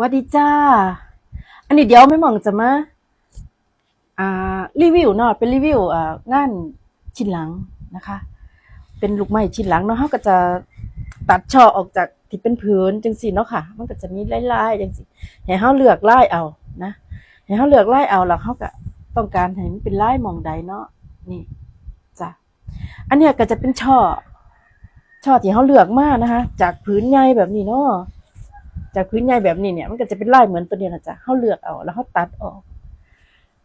วัสดีจ้า อันนี้เดี๋ยวไม่มองจะมา อ่า รีวิวเนาะ เป็นรีวิวอ่างานชิ้นหลังนะคะ เป็นลูกไม้ชิ้นหลังเนาะเขาก็จะตัดช่อออกจากที่เป็นผืนจังสีเนาะค่ะ มันก็จะมีลายๆจังสีให้เขาเลือกลายเอานะให้เขาเลือกลายเอาแล้วเขาก็ต้องการให้มันเป็นลายมองใดเนาะ นี่จ้ะ อันเนี้ยก็จะเป็นช่อ ช่อที่เขาเลือกมากนะคะ จากผืนใหญ่แบบนี้เนาะ จากพื้นใหญ่แบบนี้เนี่ย มันก็จะเป็นลายเหมือนตัวเนี้นะจ๊ะเขาเลือกเอาแล้วเขาตัดออก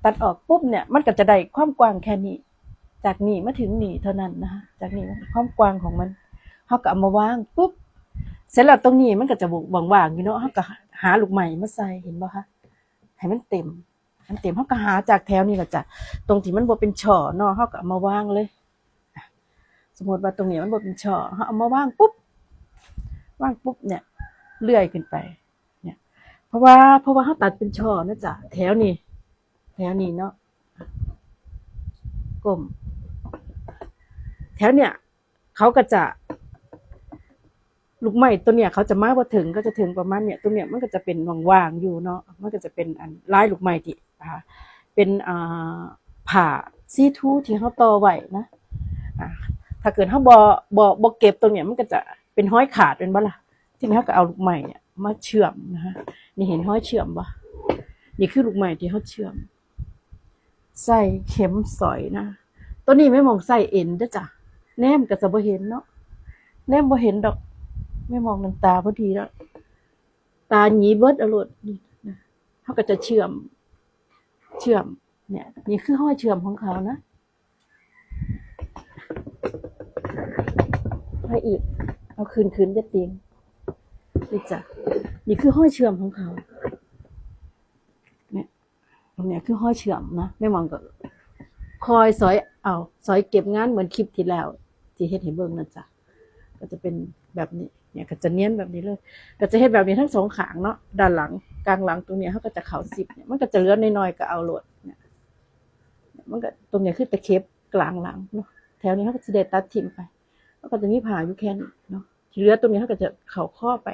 ตัดออกปุ๊บเนี่ย มันก็จะได้ความกว้างแค่นี้ จากนี่มาถึงนี่เท่านั้นนะคะจากนี่ความกว้างของมันเขาก็เอามาวางปุ๊บเสร็จแล้วตรงนี้มันก็จะว่างๆอยู่เนาะเขาก็หาลูกใหม่มาใส่เห็นป่ะคะให้มันเต็มมันเต็มเขาก็หาจากแถวนี้ละจ้ะตรงที่มันบ่เป็นช่อเนาะเขาก็เอามาวางเลยสมมติว่าตรงนี้มันบ่เป็นช่อเขาเอามาวางปุ๊บวางปุ๊บเนี่ย เลื่อยขึ้นไป เนี่ย เพราะว่าเพราะว่าเขาตัดเป็นช่อนะจ๊ะแถวนี้แถวนี้เนาะกลมแถวเนี่ยเขาก็จะลูกไม้ตัวเนี่ยเขาจะมากกว่าถึงก็จะถึงประมาณเนี่ยตัวเนี่ยมันก็จะเป็นว่างๆอยู่เนาะมันก็จะเป็นอันลายลูกไม้ที่อ่าเป็นอ่าผ่าซีทูที่เขาต่อไว้นะอ่าถ้าเกิดเขาบอบอบอเก็บตรงเนี่ยมันก็จะเป็นห้อยขาดเป็นบ้าล่ะ ทีนี้เขาก็เอาลูกใหม่เนี่ยมาเชื่อมนะฮะนี่เห็นห้อยเชื่อมปะนี่คือลูกใหม่ที่เขาเชื่อม ใส่เข็มสอยนะตัวนี้ไม่มองใส่เอ็นด้จ้ะแนมก็จะบ่เห็นเนาะแนมบ่เห็นดอก ไม่มองน้ำตาพอดีแล้วตาหยีเบิดอรดนี่นะเขาก็จะเชื่อม เชื่อม เนี่ย นี่คือห้อยเชื่อมของเขานะให้อีก เอาคืนคืนจะเตียง นี่จ้ะนี่คือห้อยเชื่อมของเขา เนี่ยตรงเนี้ยคือห้อยเชื่อมนะแม่มองก็คอยสอยเอาสอยเก็บงานเหมือนคลิปที่แล้วที่เฮ็ดให้เบิ่งนั่นจ้ะก็จะเป็นแบบนี้ เนี่ยก็จะเนียนแบบนี้เลย ก็จะเฮ็ดแบบนี้ทั้งสองขางเนาะด้านหลังกลางหลังตรงเนี้ยเขาก็จะเข่าสิบเนี่ยมันก็จะเลือน้อยๆก็เอาโหลดเนี่ยมันก็ตรงเนี้ยคือตะเข็บกลางหลังเนาะแถวนี้เขาก็จะเด็ดตัดทิมไปแล้วก็จะมีผ่าอยู่แค่นี้เนาะที่เหลือตรงนี้เขาก็จะเข่าข้อไป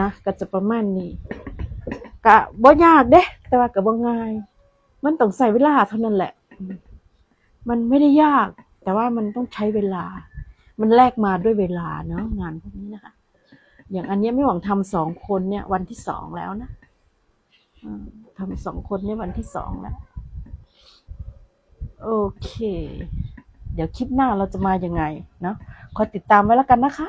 นะก็จะประมาณนี้กะบ่ยากเด้ แต่ว่าก็บ่ง่าย มันต้องใส่เวลาเท่านั้นแหละ มันไม่ได้ยาก แต่ว่ามันต้องใช้เวลา มันแลกมาด้วยเวลาเนาะงานพวกนี้นะคะ อย่างอันนี้ไม่หวังทำสองคนเนี่ย วันที่สองแล้วนะทำสองคนเนี่ยวันที่สองแล้วโอเค เดี๋ยวคลิปหน้าเราจะมายังไงเนาะคอยติดตามไว้แล้วกันนะคะ